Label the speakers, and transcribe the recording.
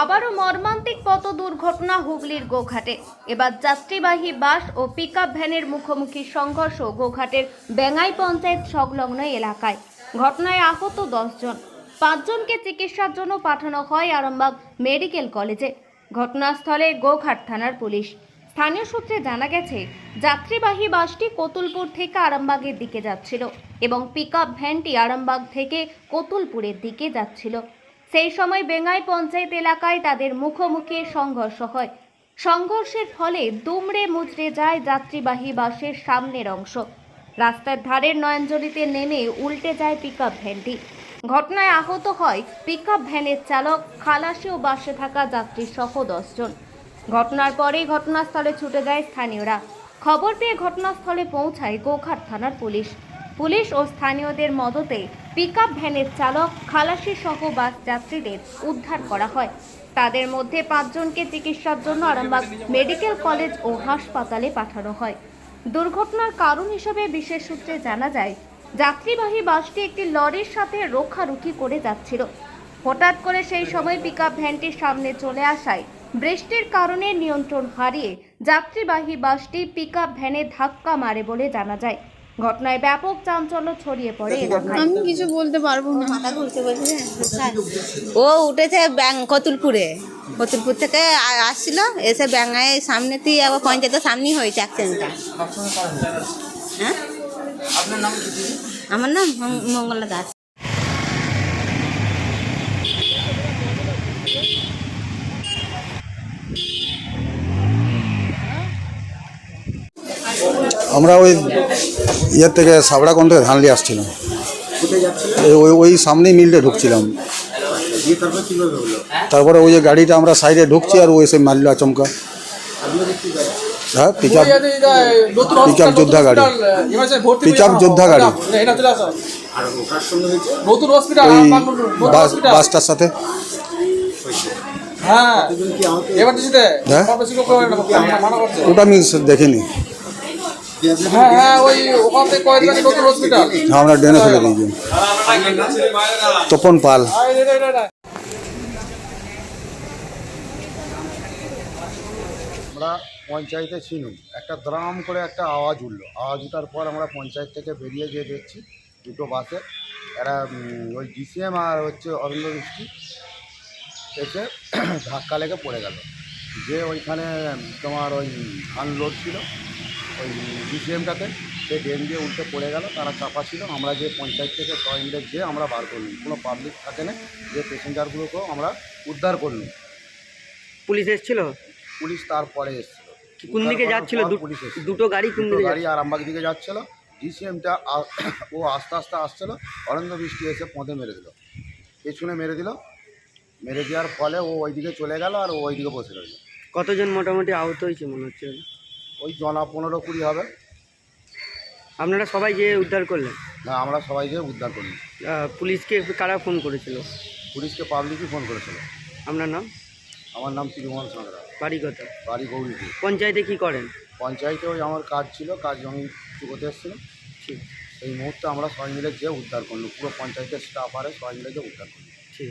Speaker 1: আবারও মর্মান্তিক পথ দুর্ঘটনা হুগলির গোঘাটে। এবার যাত্রীবাহী বাস ও পিকআপ ভ্যানের মুখোমুখি সংঘর্ষ গোঘাটের বেঙ্গাই পঞ্চায়েত সংলগ্ন এলাকায়। ঘটনায় আহত দশজন পাঁচজনকে চিকিৎসার জন্য পাঠানো হয় আরামবাগ মেডিকেল কলেজে। ঘটনাস্থলে গোঘাট থানার পুলিশ। স্থানীয় সূত্রে জানা গেছে, যাত্রীবাহী বাসটি কতুলপুর থেকে আরামবাগের দিকে যাচ্ছিল এবং পিকআপ ভ্যানটি আরামবাগ থেকে কতুলপুরের দিকে যাচ্ছিল। সেই সময় বেঙ্গাই পঞ্চায়েত এলাকায় তাদের মুখোমুখি সংঘর্ষ হয়। সংঘর্ষের ফলে দুমড়ে মুচড়ে যায় যাত্রীবাহী বাসের সামনের অংশ। রাস্তার ধারের নয়নজলিতে নেমে উল্টে যায় পিকআপ ভ্যানটি। ঘটনায় আহত হয় পিকআপ ভ্যানের চালক, খালাসি ও বাসে থাকা যাত্রী সহ দশজন। ঘটনার পরেই ঘটনাস্থলে ছুটে যায় স্থানীয়রা। খবর পেয়ে ঘটনাস্থলে পৌঁছায় গোঘাট থানার পুলিশ। পুলিশ ও স্থানীয়দের মদতে পিকআপ ভ্যানের চালক, খালাসি সহ বাস যাত্রীদের উদ্ধার করা হয়। তাদের মধ্যে পাঁচজনকে চিকিৎসার জন্য আরামবাগ মেডিকেল কলেজ ও হাসপাতালে পাঠানো হয়। দুর্ঘটনার কারণ হিসেবে বিশেষ সূত্রে জানা যায়, যাত্রীবাহী বাসটি একটি লরির সাথে রোখারুখি করে যাচ্ছিল। হঠাৎ করে সেই সময় পিকআপ ভ্যানটির সামনে চলে আসায় বৃষ্টির কারণে নিয়ন্ত্রণ হারিয়ে যাত্রীবাহী বাসটি পিকআপ ভ্যানে ধাক্কা মারে বলে জানা যায়। ঘটনায় ব্যাপক চাঞ্চল্য ছড়িয়ে পড়ে
Speaker 2: আমি কিছু বলতে পারব না।
Speaker 3: ও উঠেছে ব্যাং কতুলপুরে। কতুলপুর থেকে আসছিল এসে ব্যাঙ্গায় সামনেতেই আবার পঞ্চায়েতের সামনেই হয়েছে অ্যাক্সিডেন্টটা হ্যাঁ? আমার নাম মঙ্গলা দাস।
Speaker 4: আমরা ওই ইয়ের থেকে সাবড়াকন থেকে ধান নিয়ে আসছিলাম ওই ওই সামনেই মিলটা ঢুকছিলাম তারপরে ওই যে গাড়িটা আমরা সাইডে ঢুকছি আর ওই এসে মারল আচমকা হ্যাঁ পিক আপ
Speaker 5: পিকআপ
Speaker 4: যোদ্ধা গাড়ি। পিকআপ যোদ্ধা গাড়ি। ওই বাস বাসটার সাথে
Speaker 5: হ্যাঁ
Speaker 4: হ্যাঁ? ওটা আমি দেখিনি আমরা ডেনে ফেলে দিয়েছি তপন পাল।
Speaker 6: আমরা পঞ্চায়েতে ছিলাম। একটা দ্রাম করে একটা আওয়াজ উঠল। আওয়াজ উঠার পর আমরা পঞ্চায়েত থেকে বেরিয়ে গিয়ে দেখছি দুটো বাসে। এরা ওই ডিসিএম আর হচ্ছে অরণ্য বৃষ্টি এসে ধাক্কা লেগে পড়ে গেল। যে ওইখানে তোমার ওই ধান লোড ছিল ওই ডিসিএমটাতে সে ড্রেন দিয়ে উল্টে পড়ে গেল তারা চাপা ছিল। আমরা যে পঞ্চায়েত থেকে সবাই মিলে যেয়ে আমরা বার করলাম। কোনো পাবলিক থাকে না যে প্যাসেঞ্জারগুলোকেও আমরা উদ্ধার করলাম।
Speaker 7: পুলিশ এসেছিল?
Speaker 6: পুলিশ তারপরে এসেছিল।
Speaker 7: কোন দিকে যাচ্ছিল?
Speaker 6: পুলিশ।
Speaker 7: দুটো গাড়ি কোন দিকে
Speaker 6: গাড়ি আরামবাগ দিকে যাচ্ছিল। ডিসিএমটা ও আস্তে আস্তে আসছিল। অরণ্য বৃষ্টি এসে পথে মেরে দিল। পেছনে মেরে দিল। মেরে দেওয়ার ফলে ও ওইদিকে চলে গেল আর ও ওইদিকে বসে রইল।
Speaker 7: কতজন মোটামুটি আহত হয়েছে মনে হচ্ছে?
Speaker 6: ওই জনা পনেরো কুড়ি হবে।
Speaker 7: আপনারা সবাই যে উদ্ধার করলেন?
Speaker 6: না আমরা সবাই গিয়ে উদ্ধার করি
Speaker 7: আহ, পুলিশকে কারা ফোন করেছিল?
Speaker 6: পুলিশকে পাবলিকই ফোন করেছিল।
Speaker 7: আপনার নাম?
Speaker 6: আমার নাম ত্রিভুবন সাঁতরা।
Speaker 7: বাড়ি কত
Speaker 6: বাড়ি গৌরীপুর।
Speaker 7: পঞ্চায়েতে কি করেন?
Speaker 6: পঞ্চায়েতে ওই আমার কাজ ছিল কাজ জমি চুকোতে এসেছিল
Speaker 7: ঠিক।
Speaker 6: এই মুহূর্তে আমরা সবাই মিলে যেয়ে উদ্ধার করল পুরো পঞ্চায়েতের স্টাফ আরে সবাই মিলে যেয়ে উদ্ধার করল
Speaker 7: ঠিক।